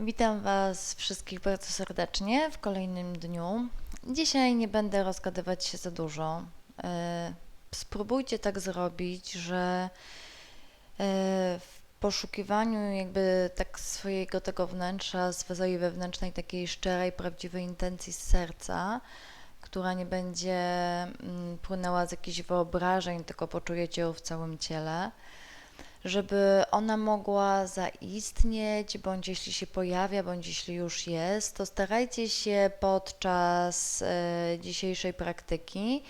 Witam Was wszystkich bardzo serdecznie w kolejnym dniu. Dzisiaj nie będę rozgadywać się za dużo. E, Spróbujcie tak zrobić, że e, w poszukiwaniu jakby tak swojego tego wnętrza, swojej wewnętrznej takiej szczerej, prawdziwej intencji z serca, która nie będzie mm, płynęła z jakichś wyobrażeń, tylko poczujecie ją w całym ciele żeby ona mogła zaistnieć, bądź jeśli się pojawia, bądź jeśli już jest, to starajcie się podczas e, dzisiejszej praktyki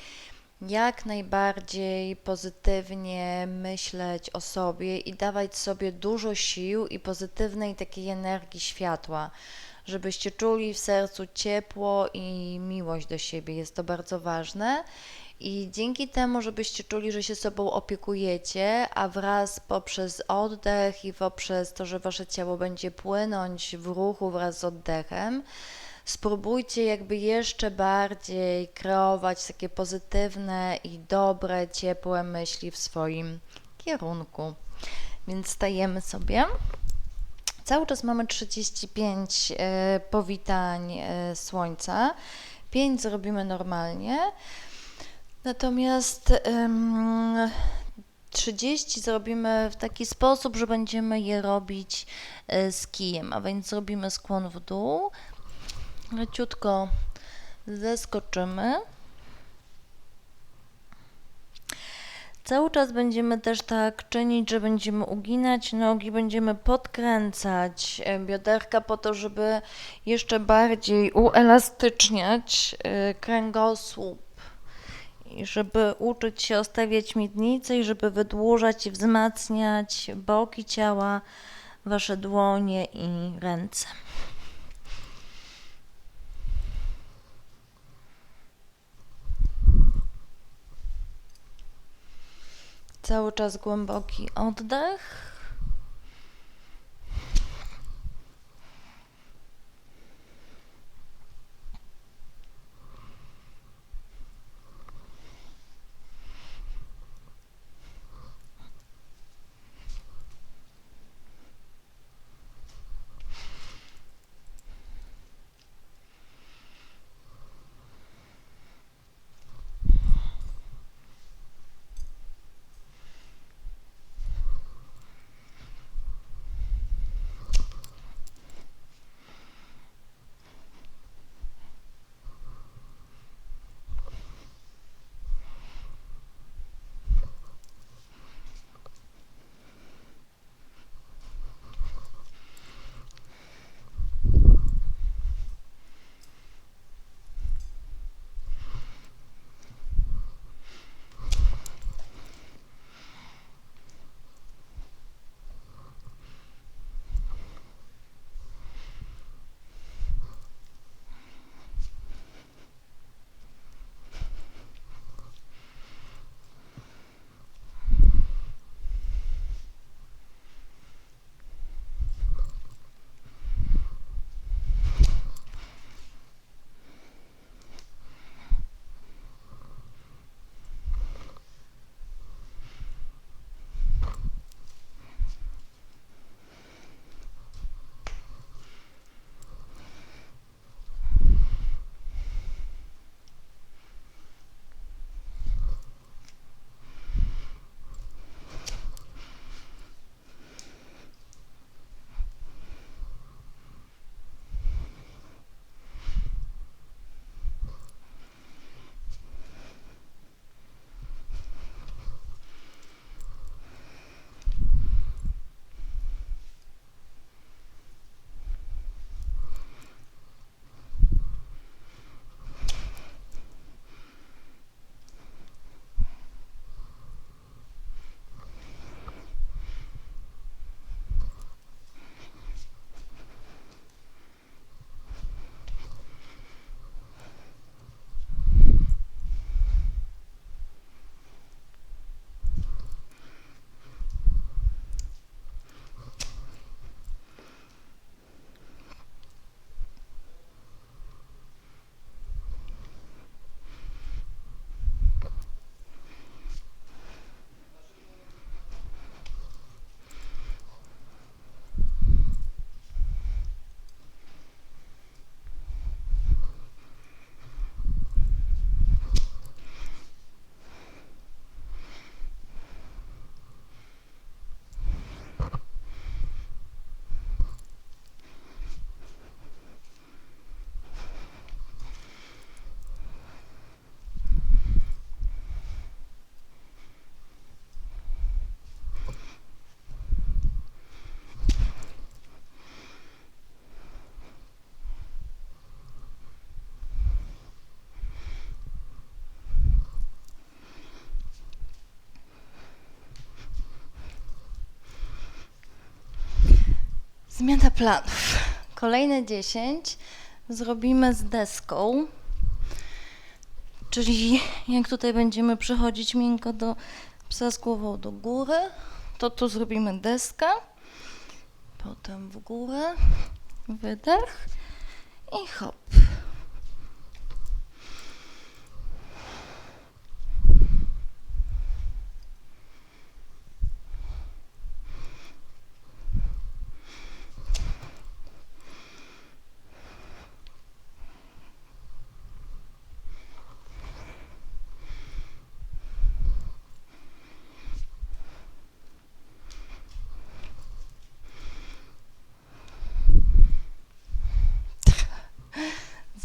jak najbardziej pozytywnie myśleć o sobie i dawać sobie dużo sił i pozytywnej takiej energii światła, żebyście czuli w sercu ciepło i miłość do siebie. Jest to bardzo ważne. I dzięki temu, żebyście czuli, że się sobą opiekujecie, a wraz poprzez oddech i poprzez to, że wasze ciało będzie płynąć w ruchu wraz z oddechem, spróbujcie jakby jeszcze bardziej kreować takie pozytywne i dobre, ciepłe myśli w swoim kierunku. Więc stajemy sobie. Cały czas mamy 35 e, powitań e, słońca. 5 zrobimy normalnie. Natomiast em, 30 zrobimy w taki sposób, że będziemy je robić e, z kijem, a więc zrobimy skłon w dół, leciutko zeskoczymy. Cały czas będziemy też tak czynić, że będziemy uginać nogi, będziemy podkręcać e, bioderka po to, żeby jeszcze bardziej uelastyczniać e, kręgosłup i żeby uczyć się ostawiać miednicę i żeby wydłużać i wzmacniać boki ciała, wasze dłonie i ręce. Cały czas głęboki oddech. Zmiana planów. Kolejne 10 zrobimy z deską. Czyli jak tutaj będziemy przechodzić miękko do psa z głową do góry, to tu zrobimy deskę. Potem w górę, wydech i hop.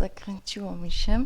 Zakręciło mi się.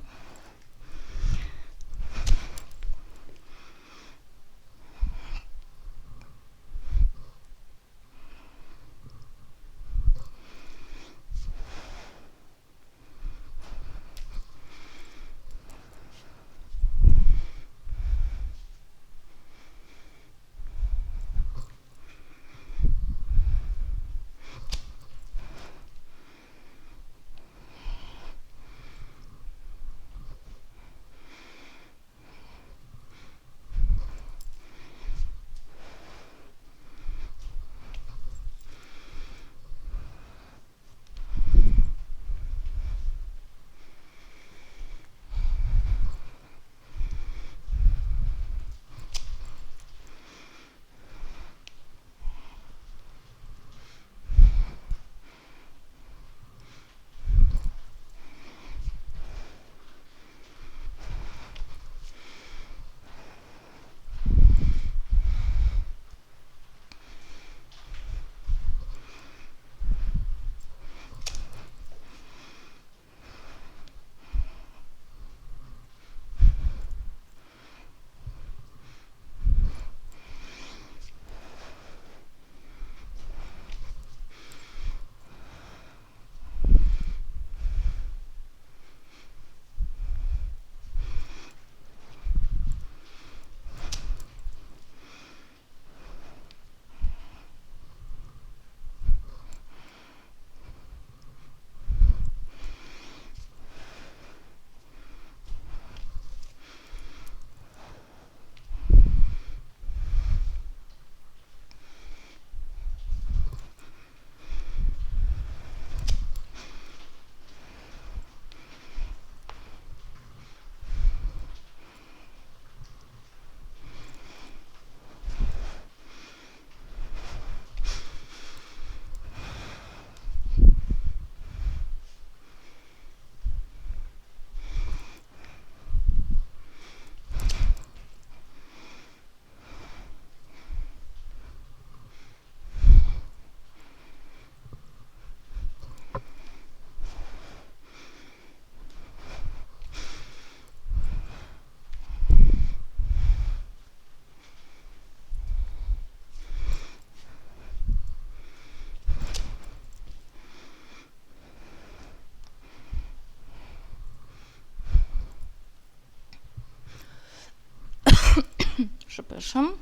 Przepraszam.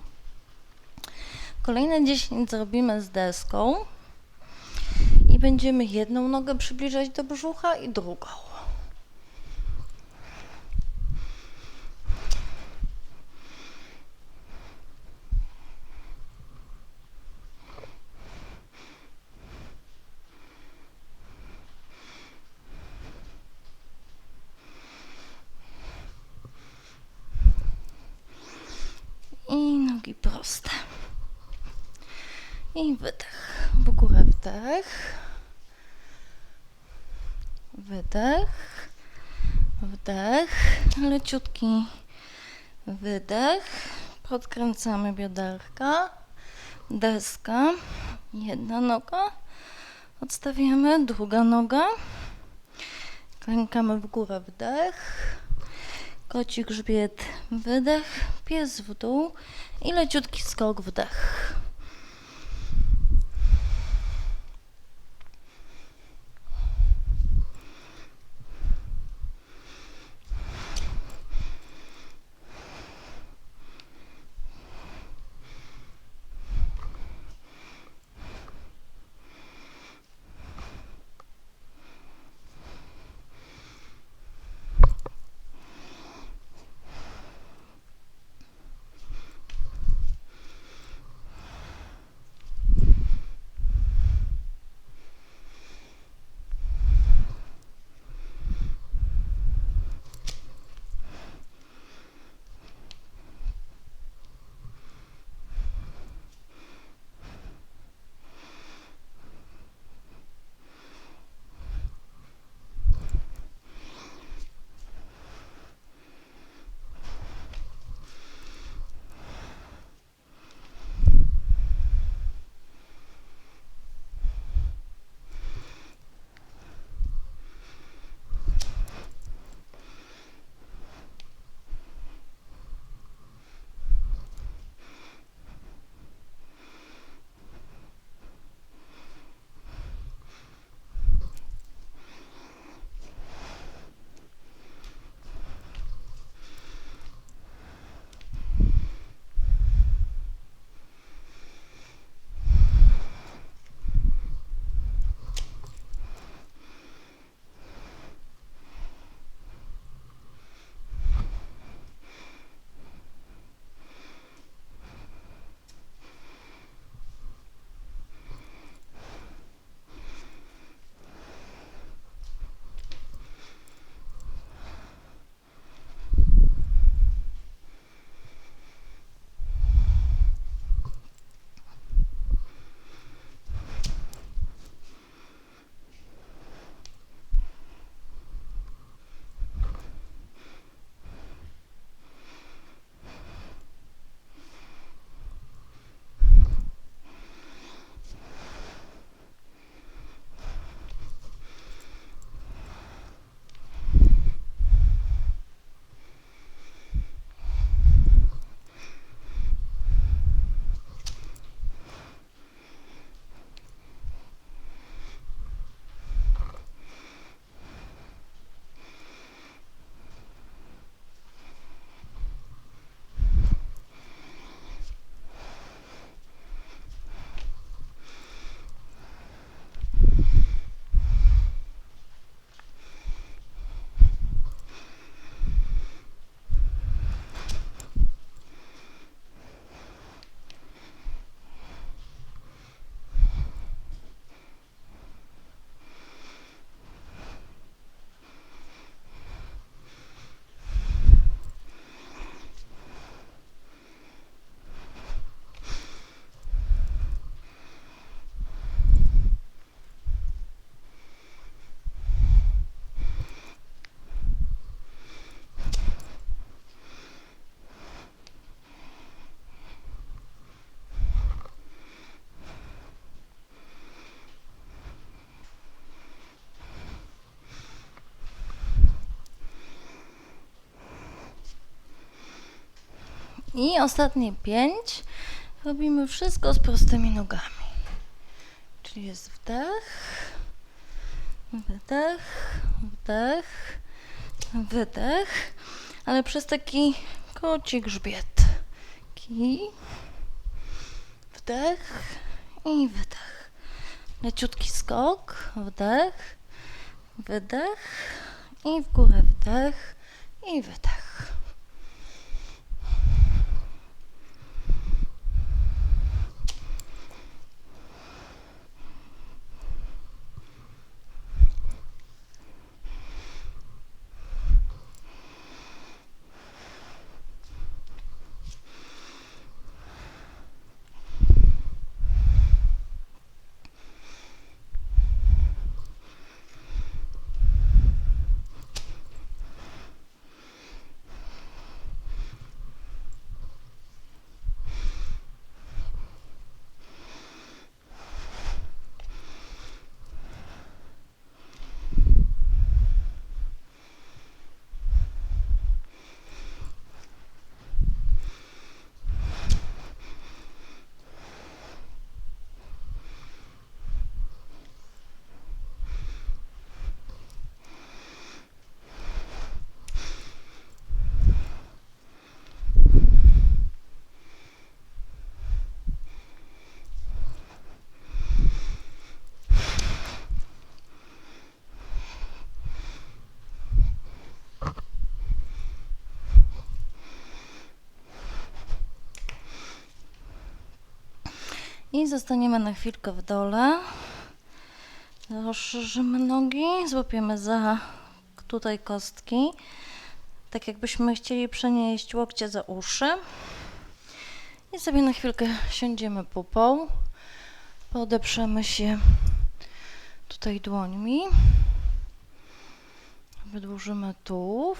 Kolejne 10 zrobimy z deską i będziemy jedną nogę przybliżać do brzucha i drugą. I nogi proste. I wydech. W górę wdech. Wydech. Wdech. Leciutki wydech. Podkręcamy bioderka. Deska. Jedna noga. Odstawiamy. Druga noga. Klękamy w górę wdech. Koci grzbiet, wydech, pies w dół i leciutki skok, wdech. I ostatnie pięć. Robimy wszystko z prostymi nogami. Czyli jest wdech, wydech, wdech, wydech, ale przez taki koci grzbiet. Kij, wdech i wydech. Leciutki skok, wdech, wydech i w górę wdech i wydech. I zostaniemy na chwilkę w dole. Rozszerzymy nogi, złapiemy za tutaj kostki. Tak jakbyśmy chcieli przenieść łokcie za uszy. I sobie na chwilkę siądziemy pupą. Podeprzemy się tutaj dłońmi. Wydłużymy tułów.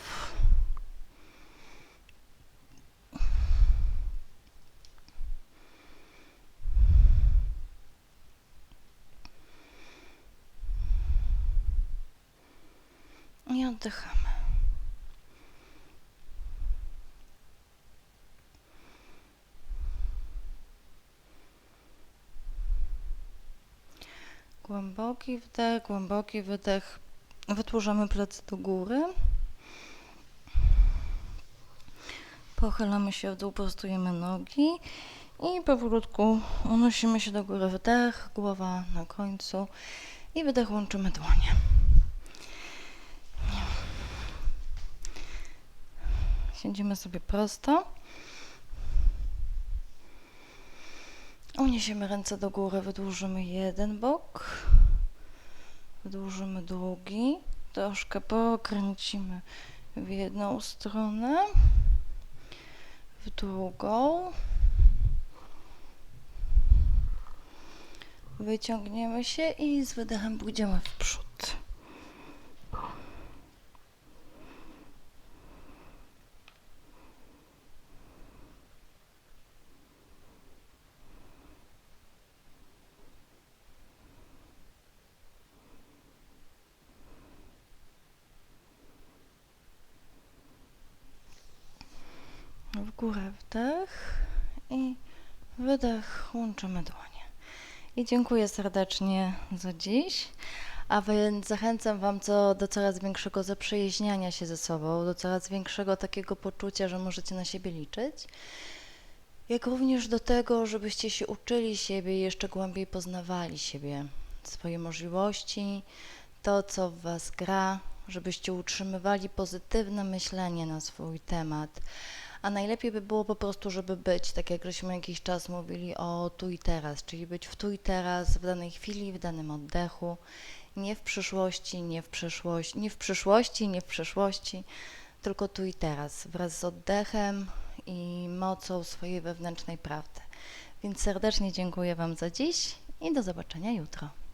I oddychamy. Głęboki wdech, głęboki wydech. Wytłużamy plecy do góry. Pochylamy się w dół, prostujemy nogi i powolutku unosimy się do góry. Wdech, głowa na końcu i wydech łączymy dłonie. Siedzimy sobie prosto. Uniesiemy ręce do góry, wydłużymy jeden bok, wydłużymy drugi, troszkę pokręcimy w jedną stronę, w drugą. Wyciągniemy się i z wydechem pójdziemy w przód. Górę wdech i wydech, łączymy dłonie. I dziękuję serdecznie za dziś. A więc zachęcam Wam co, do coraz większego zaprzyjaźniania się ze sobą, do coraz większego takiego poczucia, że możecie na siebie liczyć. Jak również do tego, żebyście się uczyli siebie i jeszcze głębiej poznawali siebie, swoje możliwości, to co w Was gra, żebyście utrzymywali pozytywne myślenie na swój temat. A najlepiej by było po prostu, żeby być, tak jak żeśmy jakiś czas mówili o tu i teraz, czyli być w tu i teraz, w danej chwili, w danym oddechu, nie w przyszłości, nie w przyszłości, nie w przyszłości, nie w przeszłości, tylko tu i teraz, wraz z oddechem i mocą swojej wewnętrznej prawdy. Więc serdecznie dziękuję Wam za dziś i do zobaczenia jutro.